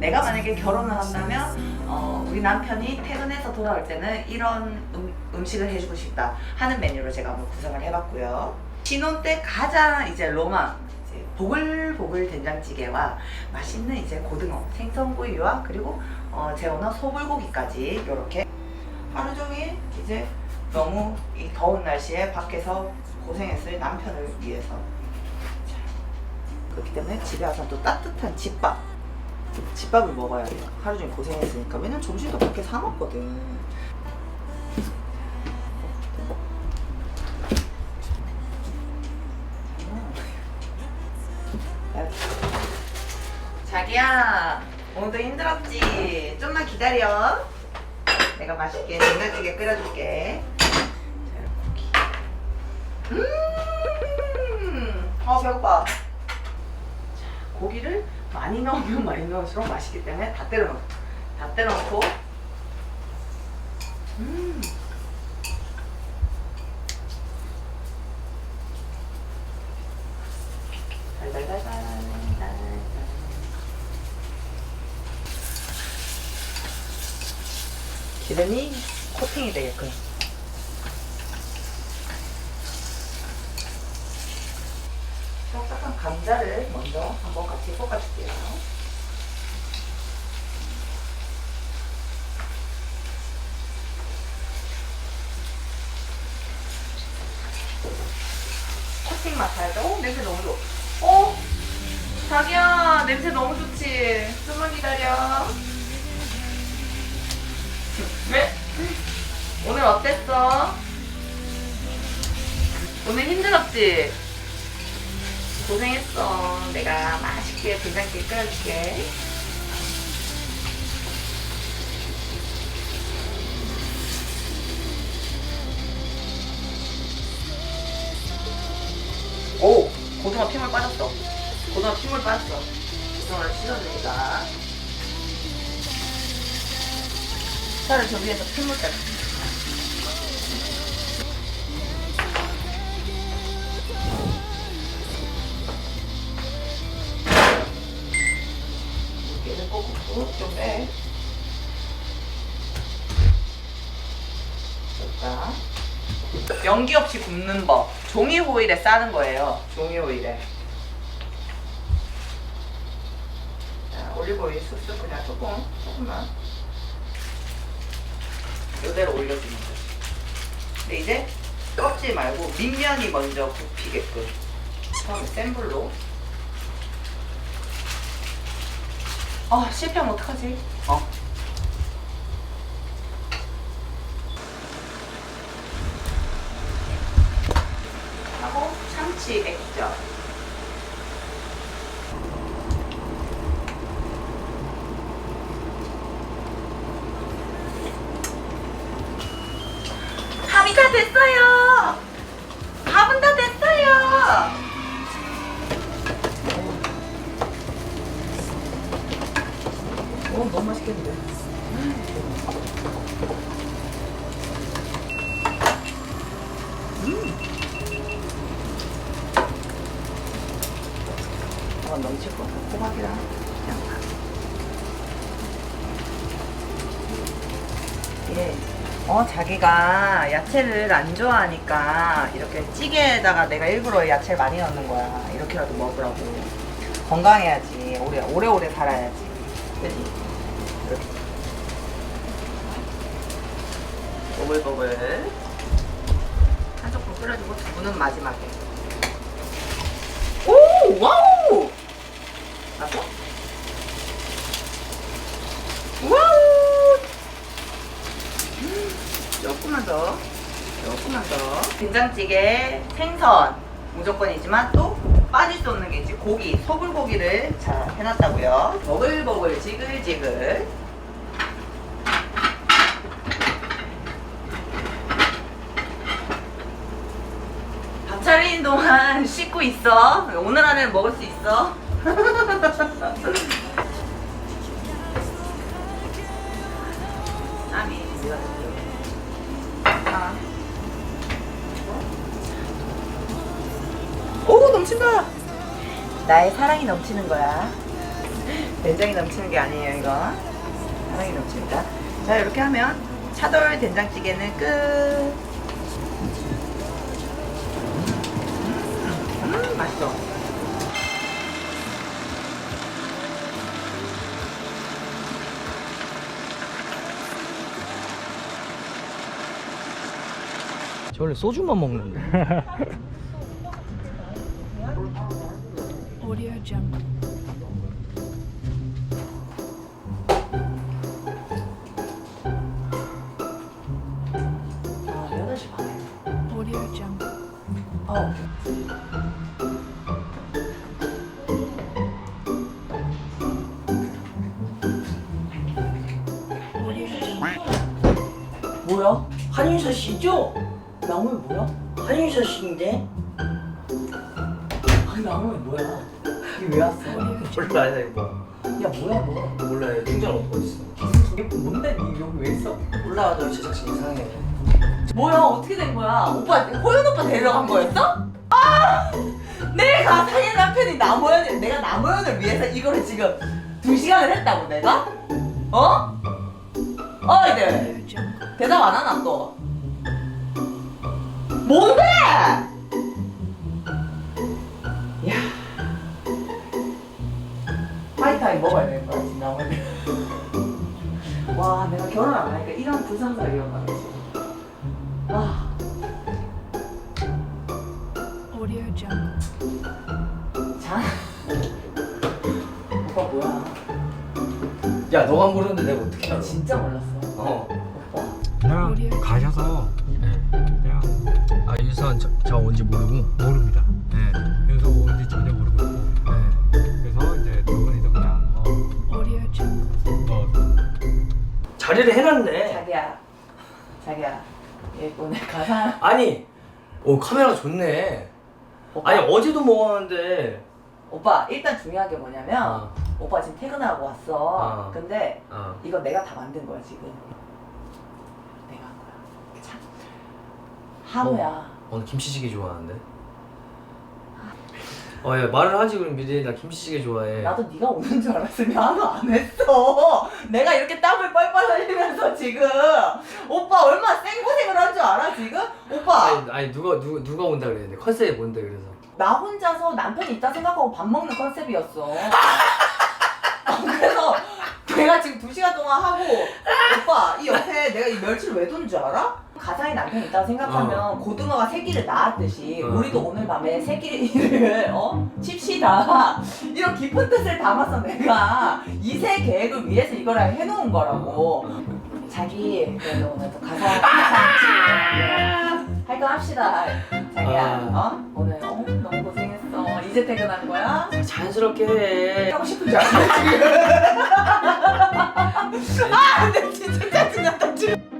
내가 만약에 결혼을 한다면 어, 우리 남편이 퇴근해서 돌아올 때는 이런 음, 음식을 해주고 싶다 하는 메뉴를 제가 한번 구성을 해봤고요. 신혼 때 가장 이제 로망 이제 보글보글 된장찌개와 맛있는 이제 고등어, 생선구이와 그리고 어, 재워놓은 소불고기까지 이렇게 하루 종일 이제 너무 이 더운 날씨에 밖에서 고생했을 남편을 위해서 자, 그렇기 때문에 집에 와서 또 따뜻한 집밥 집밥을 먹어야 돼요. 하루 종일 고생했으니까. 왜냐면 점심도 밖에 사 먹거든. 자기야, 오늘도 힘들었지? 좀만 기다려. 내가 맛있게 된장찌개 끓여줄게. 음, 어 배고파. 자, 고기를 많이 넣으면 많이 넣을수록 맛있기 때문에 다 때려 넣고 다 때려 넣고 음. 달달달달달달. 기름이 코팅이 되게끔 딱딱한 감자를 먼저 한번 같이 볶아줄게요. 코팅 맡아야죠. 오, 냄새 너무 좋아. 어? 자기야, 냄새 너무 좋지? 좀만 기다려. 왜? 오늘 어땠어? 오늘 힘들었지? 고생했어. 내가 맛있게 된장찌개 끓여줄게. 오! 고등어 핏물 빠졌어. 고등어 핏물 빠졌어. 고등어를 씻어줍니다. 살을 저 위에서 핏물 빼. 얘 좀 빼. 됐다. 연기 없이 굽는 법. 종이 호일에 싸는 거예요. 종이 호일에. 자, 올리브 오일 쑥쑥 그냥 조금, 조금만. 이대로 올려주는 거지. 근데 이제 꺾지 말고 밑면이 먼저 굽히게끔. 처음에 센 불로. 아, 실패하면 어떡하지? 어. 하고 참치 액젓. 맛있겠는데. 어, 넘칠 것 같아. 호박이랑 양파. 예. 어, 자기가 야채를 안 좋아하니까 이렇게 찌개에다가 내가 일부러 야채를 많이 넣는 거야. 이렇게라도 먹으라고. 건강해야지. 오래, 오래오래 살아야지. 그지? 보글보글. 한 조금 끓여주고 두부는 마지막에. 오! 와우! 나도? 와우! 음, 조금만 더. 조금만 더. 된장찌개, 생선 무조건이지만 또 고기, 소불고기를 자 해놨다고요. 보글보글 지글지글. 밥 차리는 동안 씻고 있어. 오늘 안에 먹을 수 있어. 아미, 아. 오, 넘친다. 나의 사랑이 넘치는 거야. 된장이 넘치는 게 아니에요, 이거. 사랑이 넘칩니다. 자, 이렇게 하면 차돌 된장찌개는 끝. 음, 음, 맛있어. 저 원래 소주만 먹는데. Audio Jungle. 아, 8시 반에. Audio Jungle. 어. Audio Jungle. 뭐야? 한윤서 씨죠? 나무에 뭐야? 한윤서 씨인데? 아니 나무에 뭐야? 이게 왜 왔어? 몰라 이거. 야 뭐야 너? 몰라 얘 충전 어디가 있어. 이게 뭔데 니 여기 왜 있어? 몰라 너 제작진 이상해. 뭐야 어떻게 된 거야? 오빠 호연 오빠 데리러 간 거였어? 아! 내 가 상해 남편이 남호연을 내가 남호연을 위해서 이거를 지금 두 시간을 했다고 내가? 어? 어 이들 Audio Jungle. 대답 안 하나 또? 뭔데? 파이타임 먹어야 되는 거야 오늘. 와 내가 결혼 안 하니까 이런 불상사가 일어나네 지금 아 Audio Jungle. 자. 오빠 뭐야 야 너가 모르는데 내가 어떻게 나 알아? 진짜 몰랐어 어. 오빠 그냥 가셔서 네, 그냥 아 유선 저, 저 온지 모르고. 모릅니다. 자리를 해놨네. 자기야 자기야 얘 오늘 가사 아니. 오 카메라가 좋네. 오빠, 아니 어제도 먹었는데. 오빠 일단 중요한 게 뭐냐면 어. 오빠 지금 퇴근하고 왔어 어. 근데 어. 이거 내가 다 만든 거야 지금 내가 한 거야 참 하루야 오늘 김치찌개 좋아하는데. 어, 야, 말을 하지 그럼 미리 나 김치찌개 좋아해. 나도 네가 오는 줄 알았으면 한거 안 했어 내가 이렇게 땀을 뻘뻘 흘리면서 지금 오빠 얼마나 생고생을 한 줄 알아 지금? 오빠 아니, 아니 누가 누가 누가 온다 그랬는데 컨셉이 뭔데 그래서. 나 혼자서 남편이 있다 생각하고 밥 먹는 컨셉이었어. 어, 그래서 내가 지금 두 시간 동안 하고 오빠 이 옆에 내가 이 멸치를 왜 둔 줄 알아? 가상에 남편이 있다고 생각하면 고등어가 새끼를 낳았듯이 어. 우리도 오늘 밤에 새끼를 어? 칩시다. 이런 깊은 뜻을 담아서 내가 이세 계획을 위해서 이걸 해놓은 거라고. 자기 그래도 오늘 또 가사 할거 합시다. 자기야 아. 어? 오늘 어, 너무 고생했어. 이제 퇴근한 거야? 자연스럽게 해. 하고 싶은 줄 알았어 지금. 아 근데 진짜 짜증난다 지금